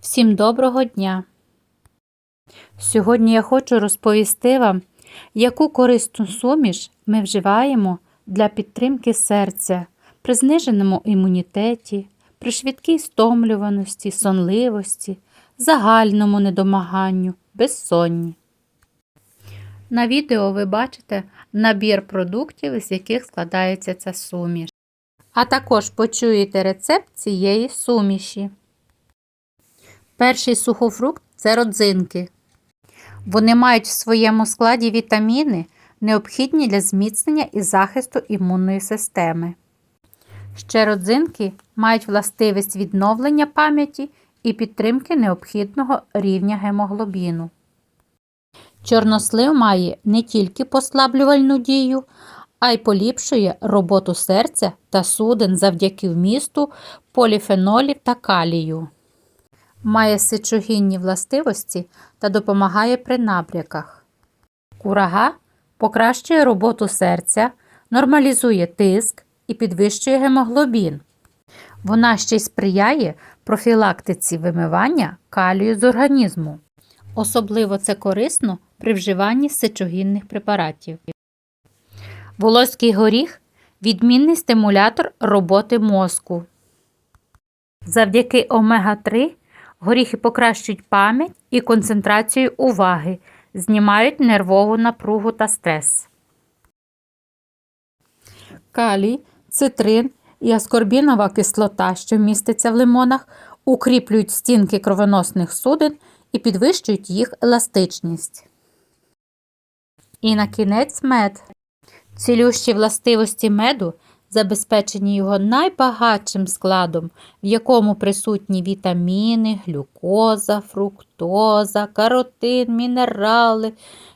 Всім доброго дня! Сьогодні я хочу розповісти вам, яку корисну суміш ми вживаємо для підтримки серця при зниженому імунітеті, при швидкій стомлюваності, сонливості, загальному недомаганню, безсонні. На відео ви бачите набір продуктів, з яких складається ця суміш. А також почуєте рецепт цієї суміші. Перший сухофрукт це родзинки. Вони мають в своєму складі вітаміни, необхідні для зміцнення і захисту імунної системи. Ще родзинки мають властивість відновлення пам'яті і підтримки необхідного рівня гемоглобіну. Чорнослив має не тільки послаблювальну дію, а й поліпшує роботу серця та суден завдяки вмісту поліфенолів та калію. Має сичогінні властивості та допомагає при набряках. Курага покращує роботу серця, нормалізує тиск і підвищує гемоглобін. Вона ще й сприяє профілактиці вимивання калію з організму. Особливо це корисно при вживанні сечогінних препаратів. Волоський горіх відмінний стимулятор роботи мозку. Завдяки омега-3 горіхи покращують пам'ять і концентрацію уваги, знімають нервову напругу та стрес. Калій, цитрин і аскорбінова кислота, що міститься в лимонах, укріплюють стінки кровоносних судин і підвищують їх еластичність. І на кінець мед. Цілющі властивості меду забезпечені його найбагатшим складом, в якому присутні вітаміни, глюкоза, фруктоза, каротин, мінерали,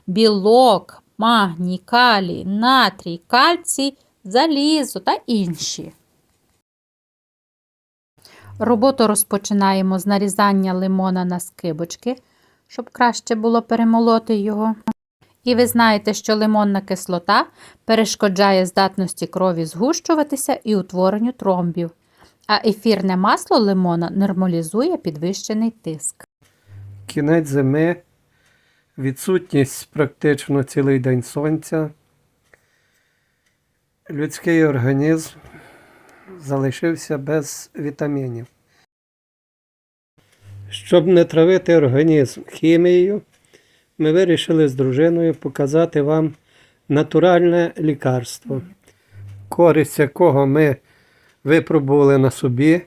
білок, магній, калій, натрій, кальцій, залізо та інші. Роботу розпочинаємо з нарізання лимона на скибочки, щоб краще було перемолоти його. І ви знаєте, що лимонна кислота перешкоджає здатності крові згущуватися і утворенню тромбів, а ефірне масло лимона нормалізує підвищений тиск. Кінець зими, відсутність практично цілий день сонця. Людський організм залишився без вітамінів. Щоб не травити організм хімією, ми вирішили з дружиною показати вам натуральне лікарство, користь якого ми випробували на собі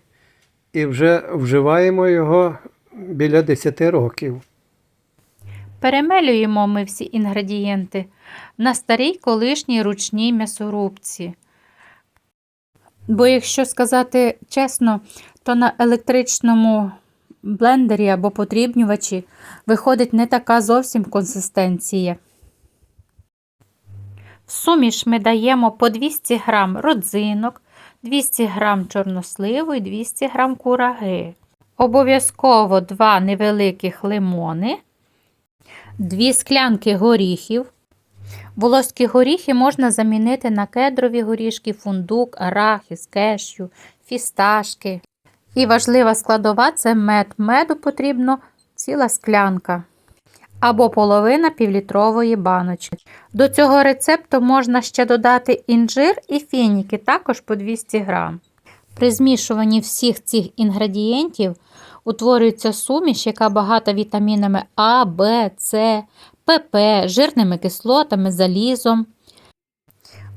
і вже вживаємо його біля 10 років. Перемелюємо ми всі інгредієнти на старій колишній ручній м'ясорубці. Бо, якщо сказати чесно, то на електричному блендері або подрібнювачі виходить не така зовсім консистенція. В суміш ми даємо по 200 г родзинок, 200 г чорносливу і 200 г кураги. Обов'язково 2 невеликих лимони, 2 склянки горіхів. Волоські горіхи можна замінити на кедрові горішки, фундук, арахіс, кешю, фісташки. І важлива складова це мед. Меду потрібно ціла склянка або половина півлітрової баночки. До цього рецепту можна ще додати інжир і фініки, також по 200 г. При змішуванні всіх цих інгредієнтів утворюється суміш, яка багата вітамінами А, Б, С, ПП, жирними кислотами, залізом.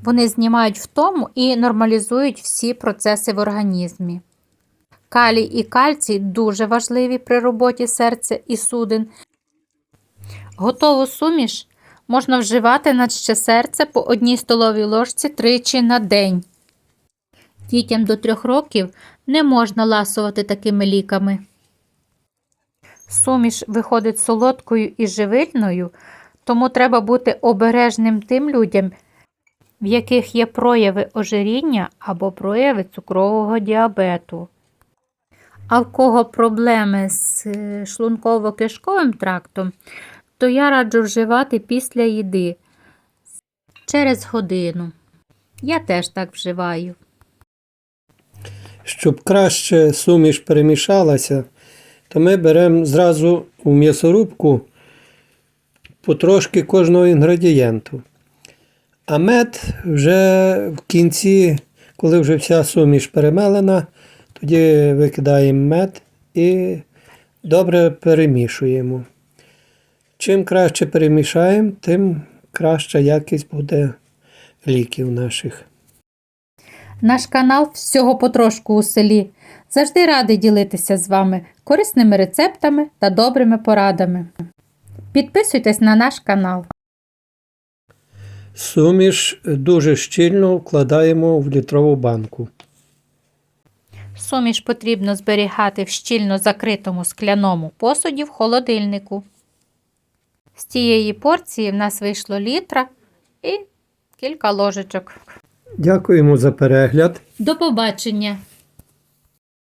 Вони знімають втому і нормалізують всі процеси в організмі. Калій і кальцій дуже важливі при роботі серця і судин. Готову суміш можна вживати на ще серце по одній столовій ложці тричі на день. Дітям до 3 років не можна ласувати такими ліками. Суміш виходить солодкою і живильною, тому треба бути обережним тим людям, в яких є прояви ожиріння або прояви цукрового діабету. А в кого проблеми з е, шлунково-кишковим трактом, то я раджу вживати після їди через годину. Я теж так вживаю. Щоб краще суміш перемішалася, то ми беремо зразу у м'ясорубку потрошки кожного інгредієнту. А мед вже в кінці, коли вже вся суміш перемелена, тоді викидаємо мед і добре перемішуємо. Чим краще перемішаємо, тим краща якість буде ліків наших. Наш канал всього потрошку у селі. Завжди радий ділитися з вами корисними рецептами та добрими порадами. Підписуйтесь на наш канал. Суміш дуже щільно вкладаємо в літрову банку. Суміш потрібно зберігати в щільно закритому скляному посуді в холодильнику. З цієї порції в нас вийшло літра і кілька ложечок. Дякуємо за перегляд. До побачення!